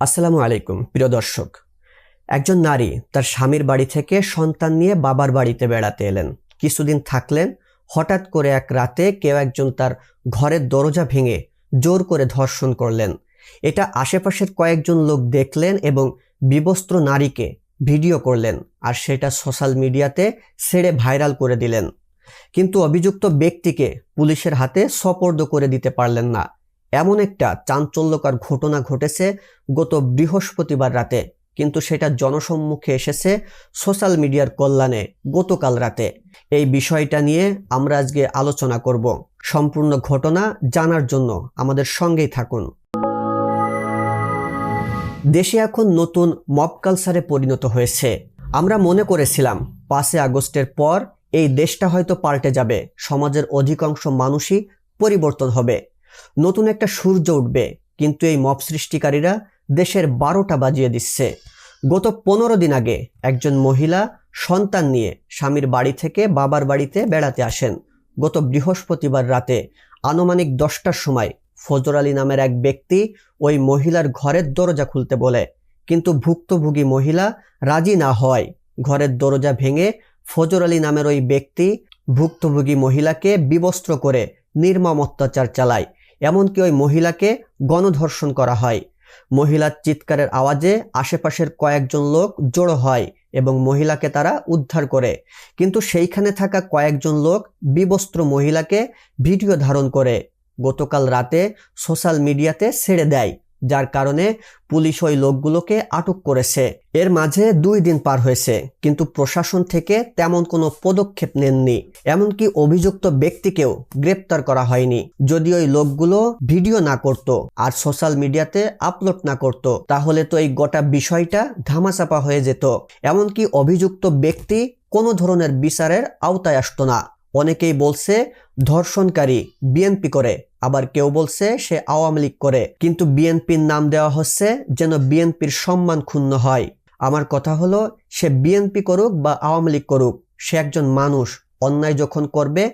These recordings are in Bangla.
আসসালামু আলাইকুম, প্রিয় দর্শক। একজন নারী তার স্বামীর বাড়ি থেকে সন্তান নিয়ে বাবার বাড়িতে বেড়াতে এলেন। কিছুদিন থাকলেন, হঠাৎ করে এক রাতে কেউ একজন তার ঘরের দরজা ভেঙে জোর করে ধর্ষণ করলেন। এটা আশেপাশের কয়েকজন লোক দেখলেন এবং বিবস্ত্র নারীকে ভিডিও করলেন আর সেটা সোশ্যাল মিডিয়াতে ছেড়ে ভাইরাল করে দিলেন। কিন্তু অভিযুক্ত ব্যক্তিকে পুলিশের হাতে সপর্দ করে দিতে পারলেন না। এমন একটা চাঞ্চল্যকর ঘটনা ঘটেছে গত বৃহস্পতিবার রাতে, কিন্তু সেটা জনসম্মুখে এসেছে সোশ্যাল মিডিয়ার কল্যাণে গতকাল রাতে। এই বিষয়টা নিয়ে আমরা আজকে আলোচনা করব। সম্পূর্ণ ঘটনা জানার জন্য আমাদের সঙ্গেই থাকুন। দেশে এখন নতুন মব কালচারে পরিণত হয়েছে। আমরা মনে করেছিলাম পাঁচে আগস্টের পর এই দেশটা হয়তো পাল্টে যাবে, সমাজের অধিকাংশ মানুষই পরিবর্তন হবে। নতুন একটা সূর্য উঠবে, কিন্তু এই মব সৃষ্টিকারীরা দেশের বারোটা বাজিয়ে দিচ্ছে। গত পনেরো দিন আগে একজন মহিলা সন্তান নিয়ে স্বামীর বাড়ি থেকে বাবার বাড়িতে বেড়াতে আসেন। গত বৃহস্পতিবার রাতে আনুমানিক দশটার সময় ফজর আলী নামের এক ব্যক্তি ওই মহিলার ঘরের দরজা খুলতে বলে, কিন্তু ভুক্তভোগী মহিলা রাজি না হয় ঘরের দরজা ভেঙে ফজর আলী নামের ওই ব্যক্তি ভুক্তভোগী মহিলাকে বিবস্ত্র করে নির্মম অত্যাচার চালায়। এমনকি ওই মহিলাকে গণধর্ষণ করা হয়। মহিলার চিৎকারের আওয়াজে আশেপাশের কয়েকজন লোক জড়ো হয় এবং মহিলাকে তারা উদ্ধার করে। কিন্তু সেইখানে থাকা কয়েকজন লোক বিবস্ত্র মহিলাকে ভিডিও ধারণ করে। গতকাল রাতে সোশ্যাল মিডিয়াতে ছেড়ে দেয়। যার কারণে পুলিশ ওই লোকগুলোকে আটক করেছে। এর মাঝে দুই দিন পার হয়েছে, কিন্তু প্রশাসন থেকে তেমন কোনো পদক্ষেপ নেননি। এমনকি অভিযুক্ত ব্যক্তিকেও গ্রেপ্তার করা হয়নি। যদি ওই লোকগুলো ভিডিও না করত আর সোশ্যাল মিডিয়াতে আপলোড না করত, তাহলে তো এই গোটা বিষয়টা ধামাচাপা হয়ে যেত। এমনকি অভিযুক্ত ব্যক্তি কোনো ধরনের বিচারের আওতায় আসতো না। অনেকেই বলছে, ধর্ষণকারী বিএনপি করে আবার কেউ বলছে সে আওয়ামী লীগ করে, কিন্তু বিএনপির নাম দেওয়া হচ্ছে যেন বিএনপির সম্মান ক্ষুণ্ণ হয়। আমার কথা হলো, সে বিএনপি করুক বা আওয়ামী লীগ করুক, সে একজন মানুষ, অন্যায় যখন করবে,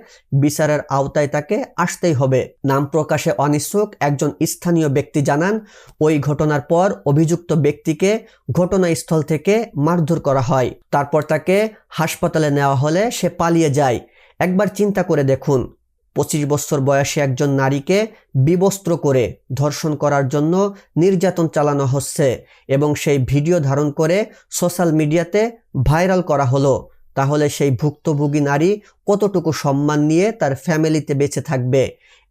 বিচারের আওতায় তাকে আসতেই হবে। নাম প্রকাশে অনিচ্ছুক একজন স্থানীয় ব্যক্তি জানান, ওই ঘটনার পর অভিযুক্ত ব্যক্তিকে ঘটনাস্থল থেকে মারধর করা হয়। তারপর তাকে হাসপাতালে নেওয়া হলে সে পালিয়ে যায়। একবার চিন্তা করে দেখুন। পঁচিশ বছর বয়সী একজন নারীকে বিবস্ত্র করে ধর্ষণ করার জন্য নির্যাতন চালানো হচ্ছে এবং সেই ভিডিও ধারণ করে সোশ্যাল মিডিয়াতে ভাইরাল করা হলো। তাহলে সেই ভুক্তভোগী নারী কতটুকু সম্মান নিয়ে তার ফ্যামিলিতে বেঁচে থাকবে?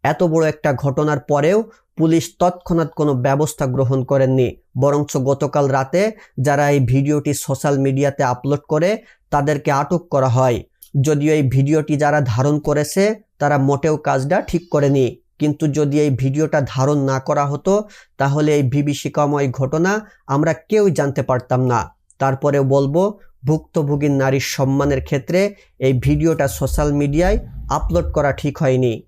এত বড় একটা ঘটনার পরেও পুলিশ তৎক্ষণাৎ কোনো ব্যবস্থা গ্রহণ করেননি। বরঞ্চ গতকাল রাতে যারা এই ভিডিওটি সোশ্যাল মিডিয়াতে আপলোড করে তাদেরকে আটক করা হয়। যদিও এই ভিডিওটি যারা ধারণ করেছে, তারা মোটেও কাজটা ঠিক করেনি। কিন্তু যদি এই ভিডিওটা ধারণ না করা হতো, তাহলে এই বিভীষিকাময় ঘটনা আমরা কেউ জানতে পারতাম না। তারপরে বলব, ভুক্তভোগীর নারীর সম্মানের ক্ষেত্রে এই ভিডিওটা সোশ্যাল মিডিয়ায় আপলোড করা ঠিক হয়নি।